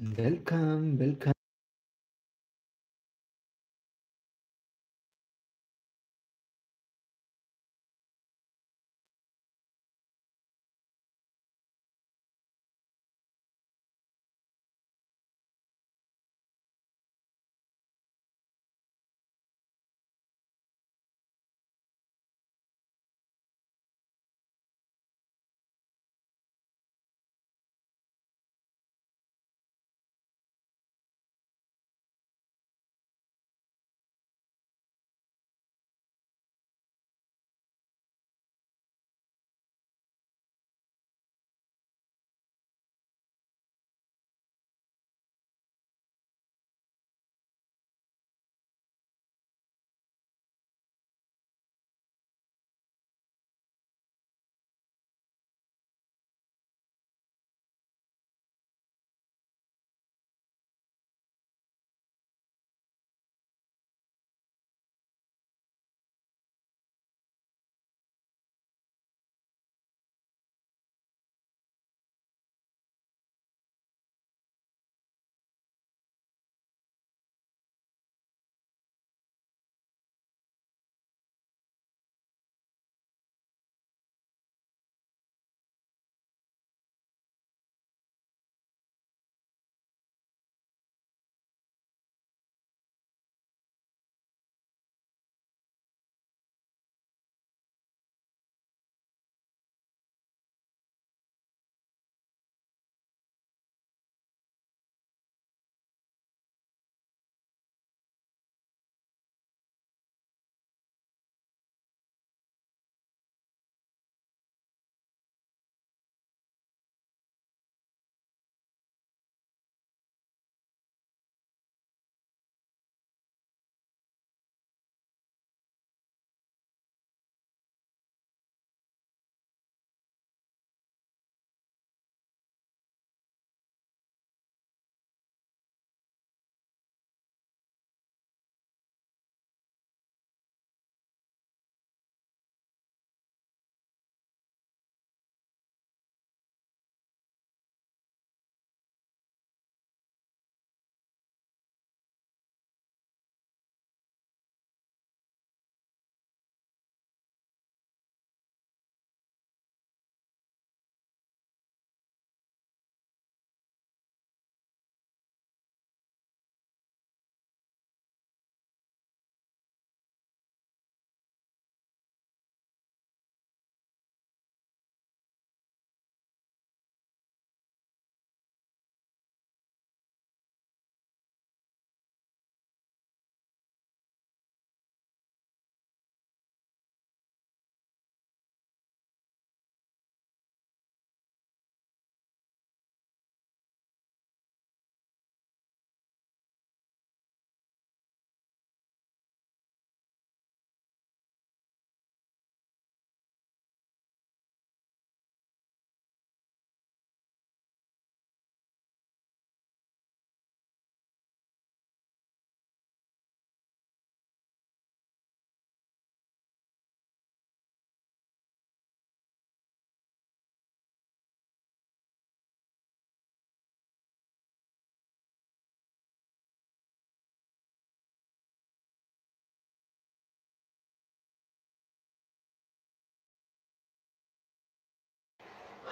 Welcome, welcome.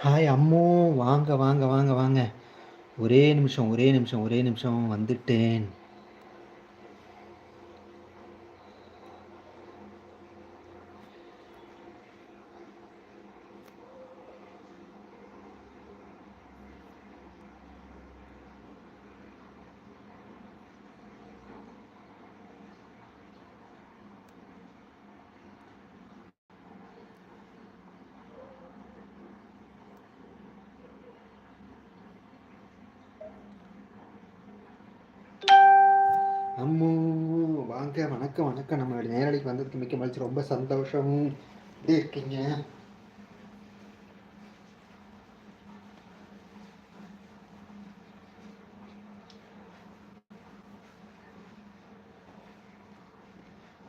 Hi அம்மோ. வாங்க வாங்க வாங்க வாங்க. ஒரே நிமிஷம் ஒரே நிமிஷம் ஒரே நிமிஷம். வந்துட்டேன் அம்மு வாங்க வணக்கம் வணக்கம் நம்ம நேரடிக்கு வந்ததுக்கு மிக்க மகிழ்ச்சி ரொம்ப சந்தோஷம். எப்படி இருக்கீங்க?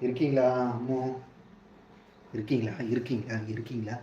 இருக்கீங்களா அம்மு? இருக்கீங்களா? இருக்கீங்களா? இருக்கீங்களா?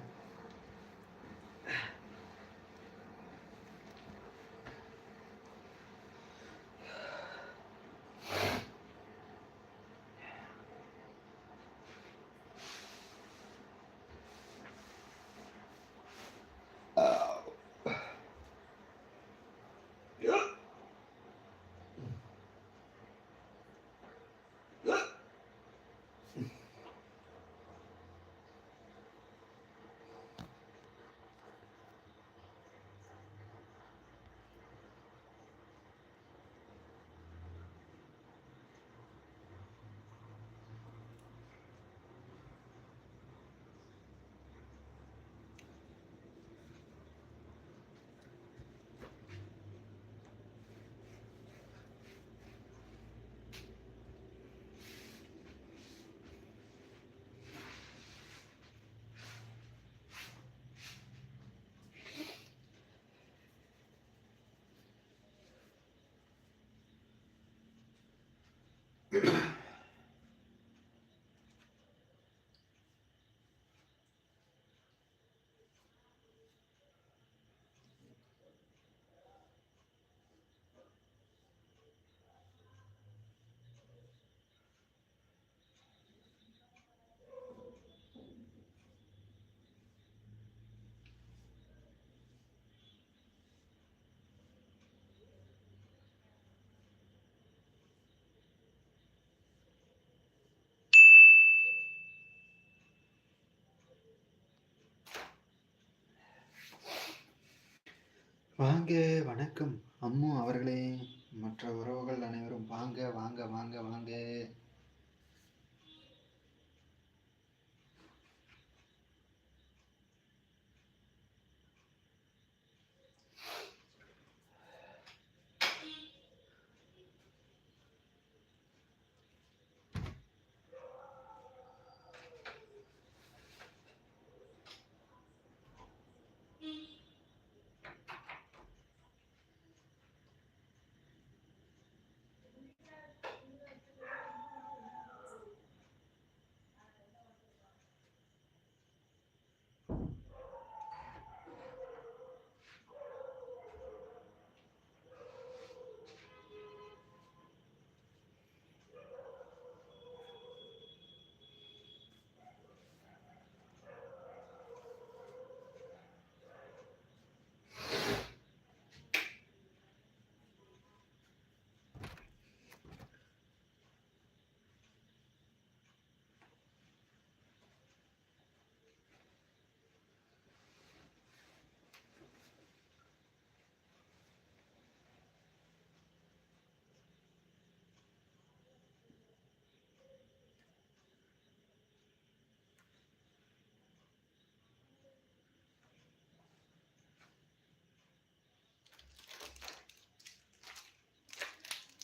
வாங்க வணக்கம். அம்மு அவர்களே மற்ற உறவுகள் அனைவரும் வாங்க வாங்க வாங்க வாங்க.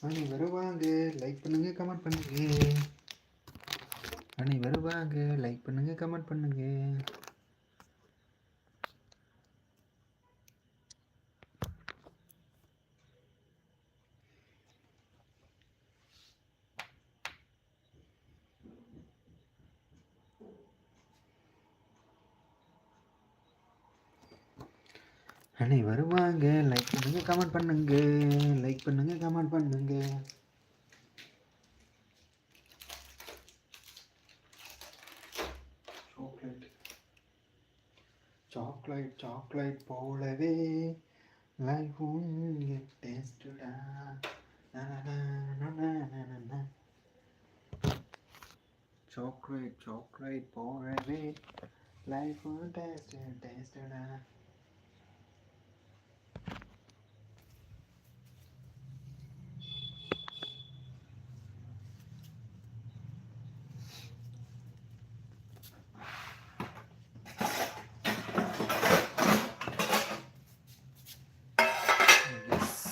அணி வருவாங்க. லைக் பண்ணுங்க கமெண்ட் பண்ணுங்க. அணி வருவாங்க. லைக் பண்ணுங்க கமெண்ட் பண்ணுங்க. அண்ணே வருவாங்க லைக் பண்ணுங்க கமெண்ட் பண்ணுங்க. லைக் பண்ணுங்க கமெண்ட் பண்ணுங்க. சாக்லேட் சாக்லேட் சாக்லேட் போலவே லைஃப் டேஸ்டுடா சாக்லேட் சாக்லேட் போலவே லைஃப் டேஸ்ட் டேஸ்டுடா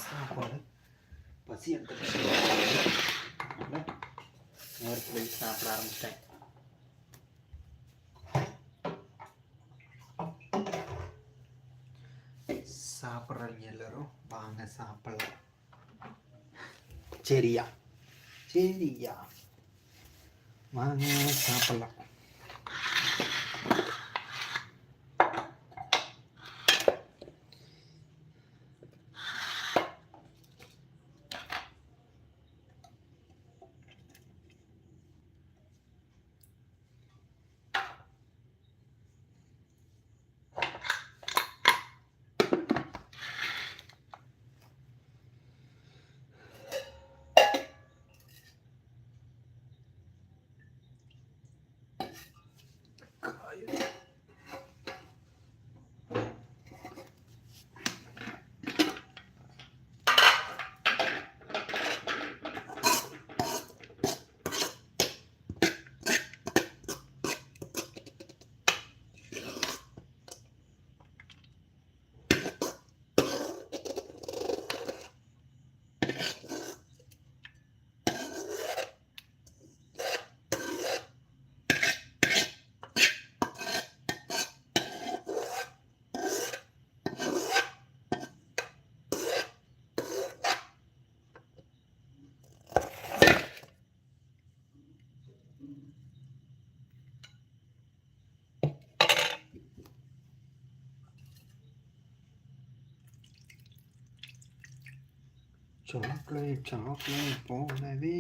சாப்பாடு பசி எடுத்துட்டு நேரத்தில் சாப்பிட ஆரம்பிச்சிட்டேன் சாப்பிட்றவங்க எல்லாரும் வாங்க சாப்பிடலாம் சரியா சரியா வாங்க சாப்பிடலாம் காயுது. சாக்லேட் சாக்லேட் போலவே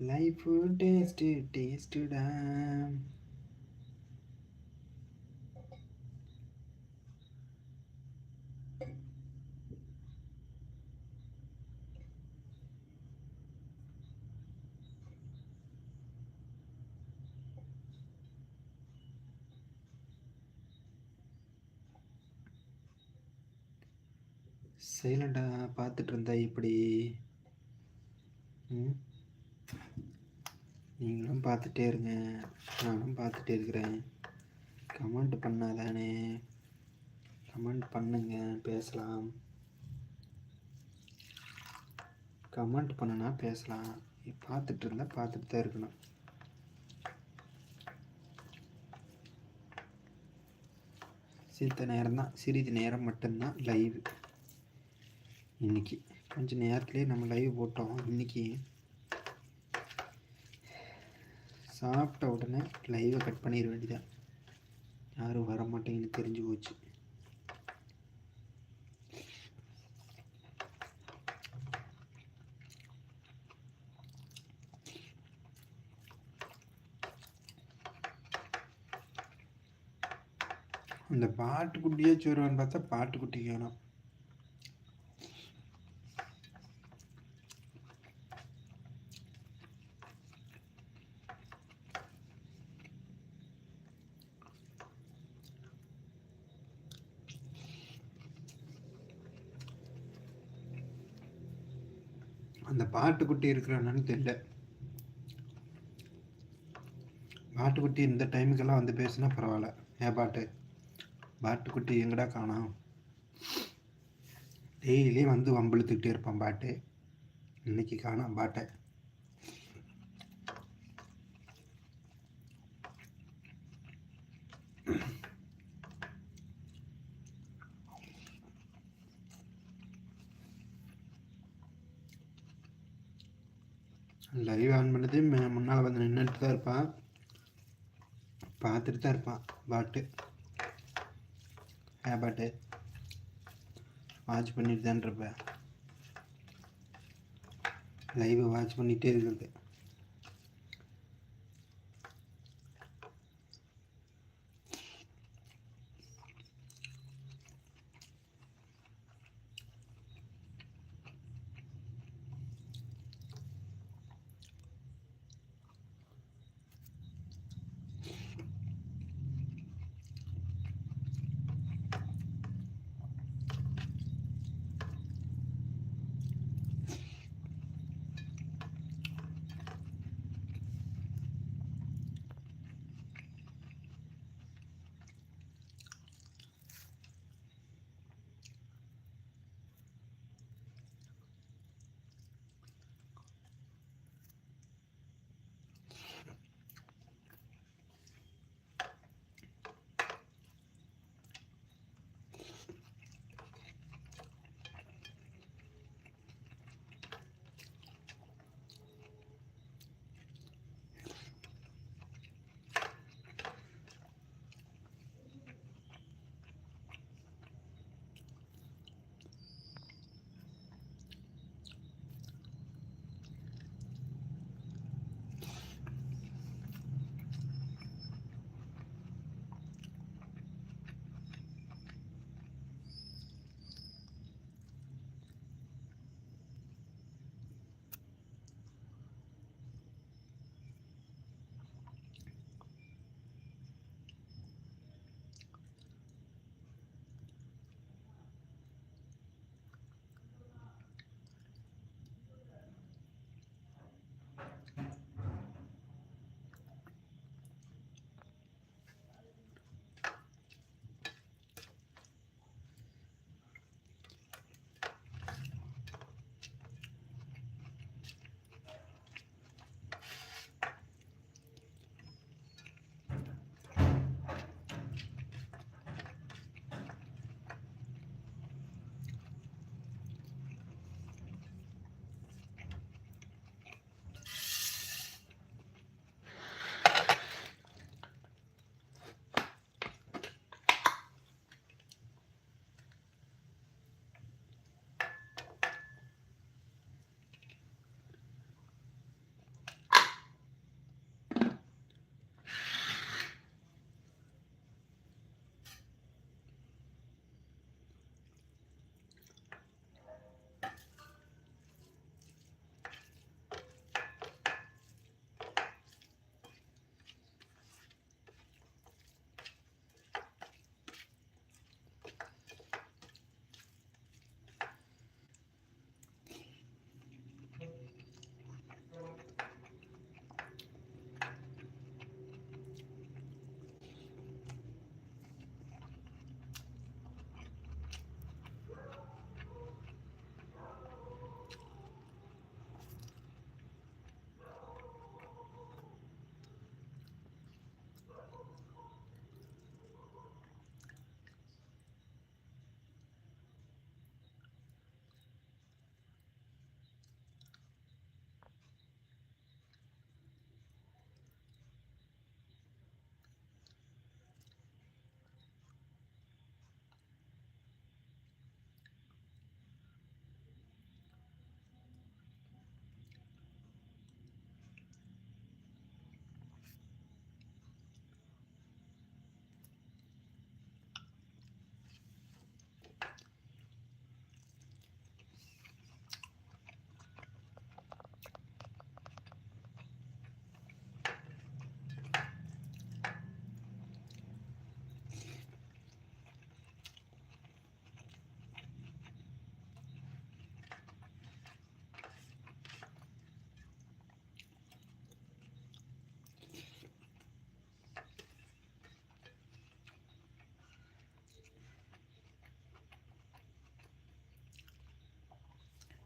லைஃப் டேஸ்ட்டு டேஸ்ட்டுடா பார்த்துட்டு இருந்தா இப்படி? ம்? நீங்களும் பார்த்துட்டே இருங்க. நானும் பார்த்துட்டே இருக்கிறேன். கமெண்ட் பண்ணாதானே? கமெண்ட் பண்ணுங்க பேசலாம். கமெண்ட் பண்ணுனா பேசலாம். பார்த்துட்டு இருந்தால் பார்த்துட்டு தான் இருக்கணும். சித்த நேரம் தான் சிறிது நேரம் மட்டும்தான் லைவ் இன்னைக்கு கொஞ்சம் நேரத்துலேயே நம்ம லைவ் போட்டோம். இன்னைக்கு சாப்பிட்ட உடனே லைவை கட் பண்ணிட வேண்டியதான் யாரும் வர மாட்டேங்கன்னு தெரிஞ்சு போச்சு. அந்த பாட்டுக்குட்டியே சொல்லுவான்னு பார்த்தா பாட்டுக்குட்டி வேணும். அந்த பாட்டுக்குட்டி தெரியல. பாட்டுக்குட்டி இந்த டைமுக்கெல்லாம் வந்து பேசுனா பரவாயில்ல. ஏன் பாட்டு? பாட்டுக்குட்டி எங்கடா காணோம்? டெய்லி வந்து வம்பிழுத்துக்கிட்டே இருப்பான் பாட்டு. இன்னைக்கு காணாம் பாட்டை. லைவ் ஆன் பண்ணது. முன்னால் வந்து நின்றுட்டு தான் இருப்பான். பார்த்துட்டு தான் இருப்பான். பாட்டு. ஏ பாட்டு? வாட்ச் பண்ணிட்டு தான் இருப்பேன் லைவை வாட்ச் பண்ணிகிட்டே இருக்கிறது.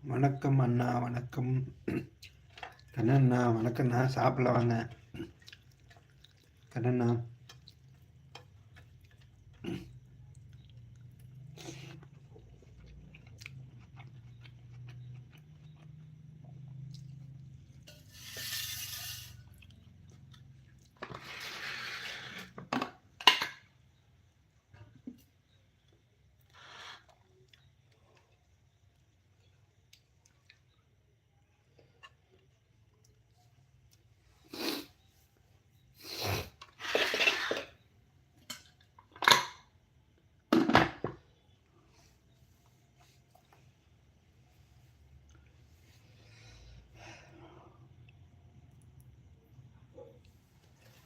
வணக்கம் அண்ணா வணக்கம். கண்ணண்ணா வணக்கண்ணா சாப்பிடல வாங்க. கண்ணண்ணா.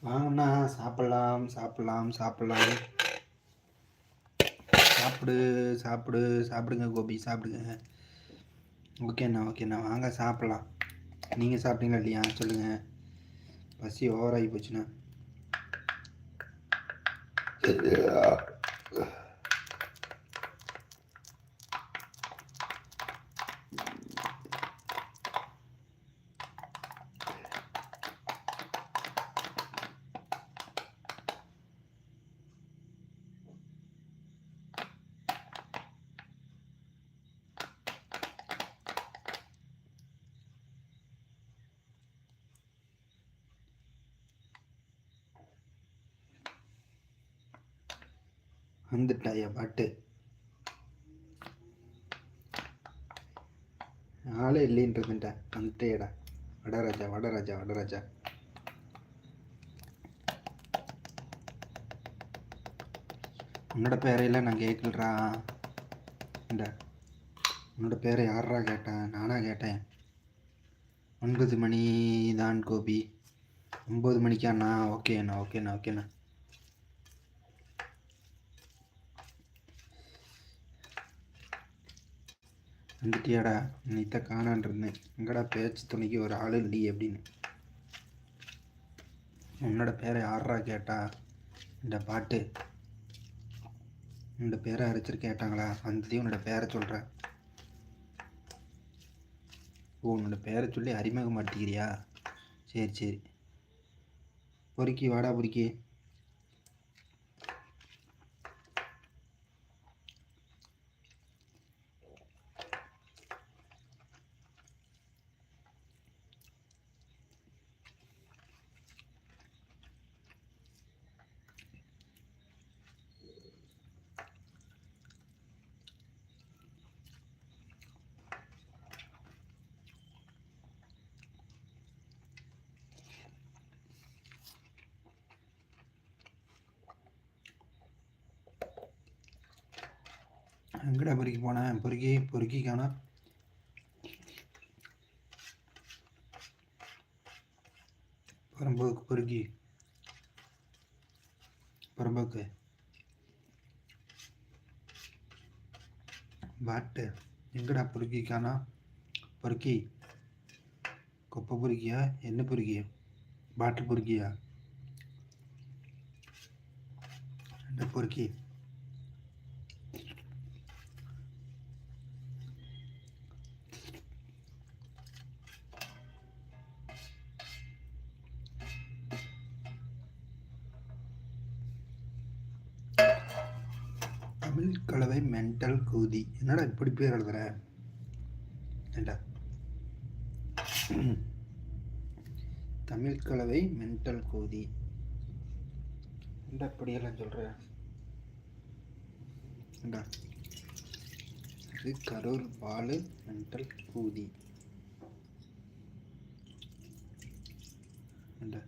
வாங்கண்ணா சாப்பிட்லாம் சாப்பிட்லாம் சாப்பிட்லாம். சாப்பிடு சாப்பிடு சாப்பிடுங்க கோபி சாப்பிடுங்க. ஓகேண்ணா ஓகேண்ணா வாங்க சாப்பிட்லாம். நீங்கள் சாப்பிட்டீங்களா இல்லையா? சொல்லுங்கள் பசி ஓவராகி போச்சுண்ணா. வந்துட்டாயா பாட்டு? ஆளே இல்லைன்றதுட்டேன் வந்துட்டேடா வடராஜா வடராஜா வடராஜா உன்னோட பேரையெல்லாம் நான் கேட்கலடா. இந்த உன்னோட பேரை யாரா கேட்டேன் நானா கேட்டேன். ஒன்பது மணி தான் கோபி. ஒம்பது மணிக்காண்ணா ஓகேண்ணா ஓகேண்ணா ஓகேண்ணா. வந்துட்டியாடா நீத்த காணான்ருந்தேன் எங்கடா பேச்சு துணைக்கு ஒரு ஆள் இல்லையே அப்படின்னு. உன்னோட பேரை யாரா கேட்டா? இந்த பாட்டு. உன்னோட பேரை அரைச்சிரு கேட்டாங்களா? வந்ததையும் உன்னோட பேரை சொல்கிறேன் ஓ உன்னோட பேரை சொல்லி அறிமுக மாட்டேங்கிறியா சரி சரி. பொறுக்கி வாடா பொறுக்கி. எங்கடா பொறுக்கி போனேன் பொறுக்கி பொறுக்கி காணா. புறம்போக்கு பொறுக்கி. புறம்போக்கு. பாட்டு எங்கடா பொறுக்கி காணா? பொறுக்கி. குப்பை பொறுக்கியா? என்ன பொறுக்கியா? பாட்டு பொறுக்கியா? ரெண்டு பொறுக்கி தமிழ் கலவை மென்டல் கூதி என்னடா இப்படி பேர் எழுதுற? ஏண்டா? தமிழ் கலவை மென்டல் கோதி. ஏண்டா இப்படியெல்லாம் சொல்கிற ஏண்டா? இது கரூர் பாலு மென்டல் கூதி. ஏண்டா?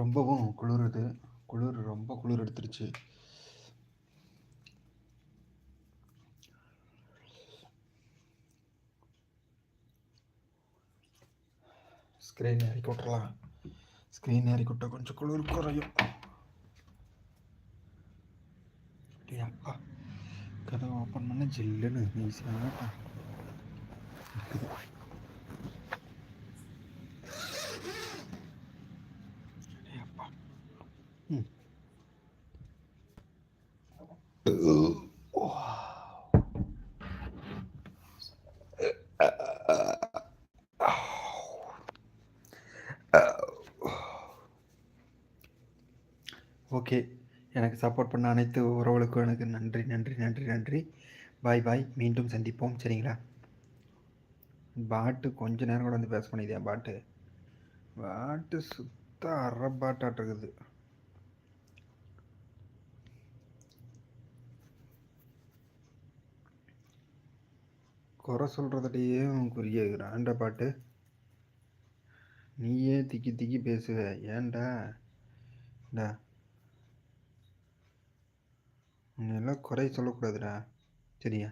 ரொம்பவும் குளிருது. குளிர் ரொம்ப குளிர் எடுத்துருச்சு. ஸ்க்ரீன் ஏறி கொட்டலாம். ஸ்க்ரீன் ஏறி விட்டா கொஞ்சம் குளிர் குறையும். அப்பா கதவை ஓப்பன் பண்ண. ஜில்லுன்னு ஈஸியாக இருக்குது அடே அப்பா ம் ஓகே. எனக்கு சப்போர்ட் பண்ண அனைத்து உறவுகளுக்கும் எனக்கு நன்றி நன்றி நன்றி நன்றி. பாய் பாய் மீண்டும் சந்திப்போம். சரிங்களா? பாட்டு கொஞ்ச நேரம் கூட வந்து பேச பண்ணியதே பாட்டு. பாட்டு சுத்த அரை பாட்டாட்டு இருக்குது. குறை சொல்கிறதுலையே குறிய ஆண்ட பாட்டு? நீயே திக்கி திக்கி பேசுவ. ஏன்டா? டா. எல்லாம் குறை சொல்லக்கூடாதுடா. சரியா?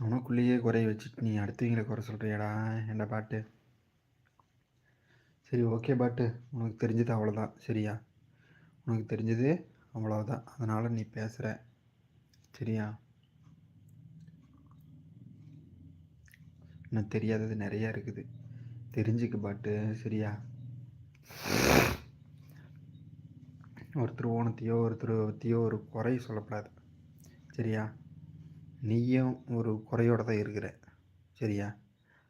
உனக்குள்ளேயே குறைய வச்சுட்டு நீ அடுத்தவங்களை குறை சொல்கிறியாடா என்ன பாட்டு? சரி ஓகே பாட்டு. உனக்கு தெரிஞ்சது அவ்வளோதான் சரியா? உனக்கு தெரிஞ்சது அவ்வளோதான் அதனால் நீ பேசுகிற சரியா? இன்னும் தெரியாதது நிறையா இருக்குது. தெரிஞ்சுக்க பாட்டு சரியா? ஒருத்தர் ஓனத்தையோ ஒருத்தர் ஒருத்தையோ ஒரு குறை சொல்லக்கூடாது சரியா? நீயும் ஒரு குறையோட தான் இருக்கிற. சரியா?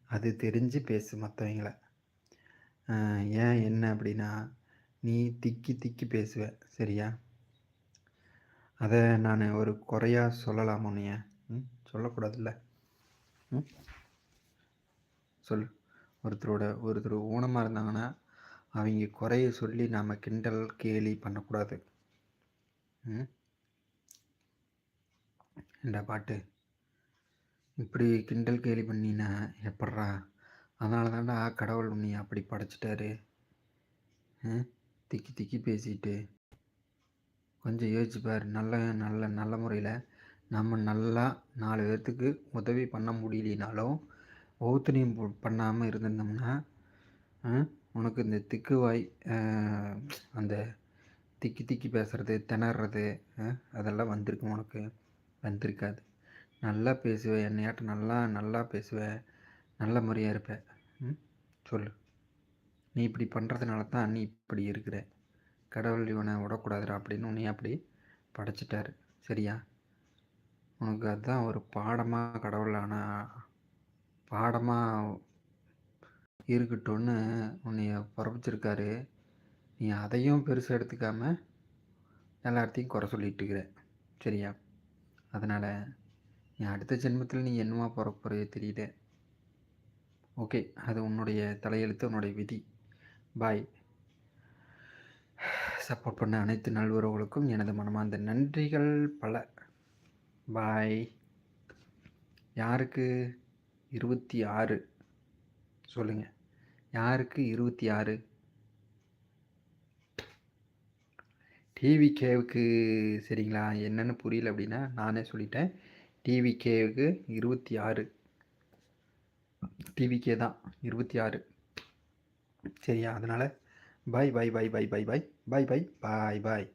அது தெரிஞ்சு பேசு மற்றவங்கள ஏன் என்ன அப்படின்னா நீ திக்கி திக்கி பேசுவ. சரியா? அதை நான் ஒரு குறையாக சொல்லலாமா நீ ம் சொல்லக்கூடாதுல்ல. ம்? சொல் ஒருத்தரோட ஒருத்தர் ஊனமாக இருந்தாங்கன்னா அவங்க குறைய சொல்லி நாம் கிண்டல் கேலி பண்ணக்கூடாது. ம்? இந்த பாட்டு? இப்படி கிண்டல் கேலி பண்ணினா எப்பட்றா? அதனால தான்டா கடவுள் நீ அப்படி படைச்சிட்டாரு. ம்? திக்கி திக்கி பேசிட்டு. கொஞ்சம் யோசிச்சு பாரு. நல்ல நல்ல நல்ல முறையில் நம்ம நல்லா நாலு பேர்த்துக்கு உதவி பண்ண முடியலனாலும் ஒவ்வொருத்தனையும் பண்ணாமல் இருந்திருந்தோம்னா உனக்கு இந்த திக்கு வாய் அந்த திக்கி திக்கி பேசுகிறது திணறது அதெல்லாம் வந்திருக்கும் உனக்கு. வந்திருக்காது. நல்லா பேசுவேன் என்னையாட்ட நல்லா நல்லா பேசுவேன் நல்ல முறையாக இருப்பேன் ம் சொல்லு. நீ இப்படி பண்ணுறதுனால தான் நீ இப்படி இருக்கிற. கடவுள் இவனை விடக்கூடாதுடா அப்படின்னு உன்னை அப்படி படைச்சிட்டாரு. சரியா? உனக்கு அதுதான் ஒரு பாடமாக கடவுள் ஆனால் பாடமாக இருக்கட்டும்னு உன்னைய பிறப்பிச்சிருக்காரு. நீ அதையும் பெருசாக எடுத்துக்காம எல்லாத்தையும் குறை சொல்லிட்டு இருக்கிற. சரியா? அதனால் நீ அடுத்த ஜென்மத்தில் நீ என்னமா பிறக்க தெரியல. ஓகே அது உன்னுடைய தலையெழுத்து உன்னுடைய விதி. பாய். சப்போர்ட் பண்ண அனைத்து நல்வுறவுகளுக்கும் எனது மனமார்ந்த நன்றிகள் பல. பாய். யாருக்கு? இருபத்தி ஆறு. சொல்லுங்கள் யாருக்கு இருபத்தி ஆறு? டிவி கேவுக்கு சரிங்களா? என்னென்னு புரியல அப்படின்னா நானே சொல்லிட்டேன். டிவி கேவுக்கு இருபத்தி ஆறு. டிவிக்கே தான் இருபத்தி ஆறு. சரியா? அதனால் பாய் பாய் பாய் பாய் பாய் பாய் பாய் பாய் பாய் பாய்